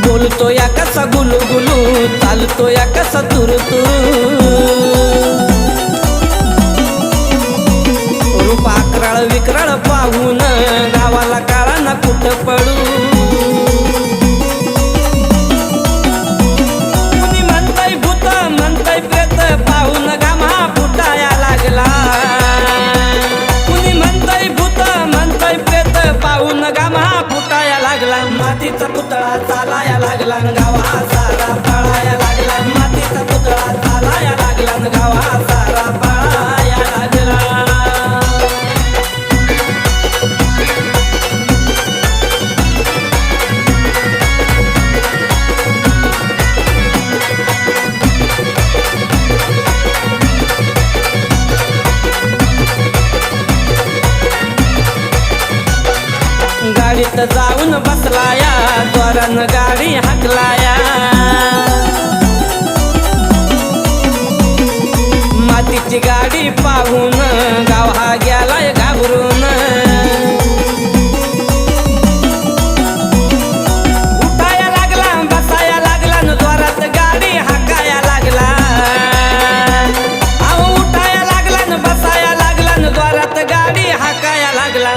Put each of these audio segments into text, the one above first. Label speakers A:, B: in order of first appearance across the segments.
A: बोलतो या कसा गुलू गुलू चालतो या कसा तुरु रूप अकराळ विकराळ पाहून गावाला काळा ना कुठं पडू? गाडीत जाऊन बसलाया त्वरण गाडी हकलाया.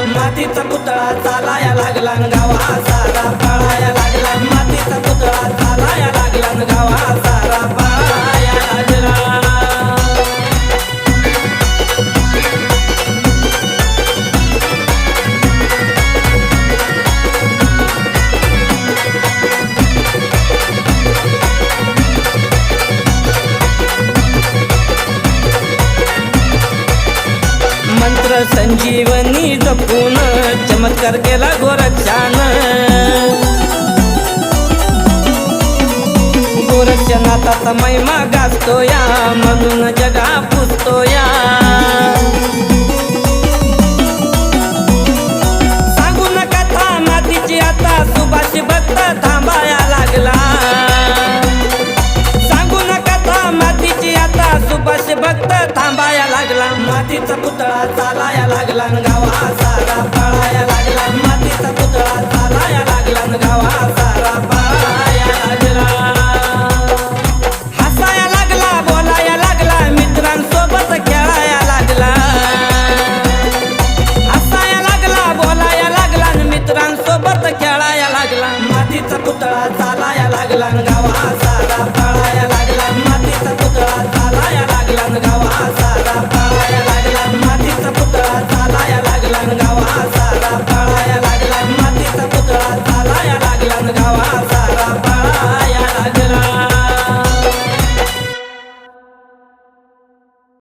A: मातीचा पुतळा चालाया लागला गावा सारा पळाया लागला मातीचा पुतळा चालाया लागला गावा संजीवनी जपून चमत्कार केला गोरक्षान. गोरक्षनाथाचा महिमा गाजतो या म्हणून जगा पुसतो या सांगू नका था मातीची आता सुभाष भक्त थांबाया लागला. सांगू नका था मातीची आता सुभाष भक्त थांबा लागला मातीचा पुतळा चालाया लागला न गावा सारा पळाया लागला मातीचा पुतळा चालाया लागला न गावा सारा पळाया लागला. हसाया लागला बोलाया लागला मित्रांसोबत खेळाया लागला. हसाया लागला बोलाया लागला न मित्रांसोबत खेळाया लागला मातीचा पुतळा चालाया लागला न गावा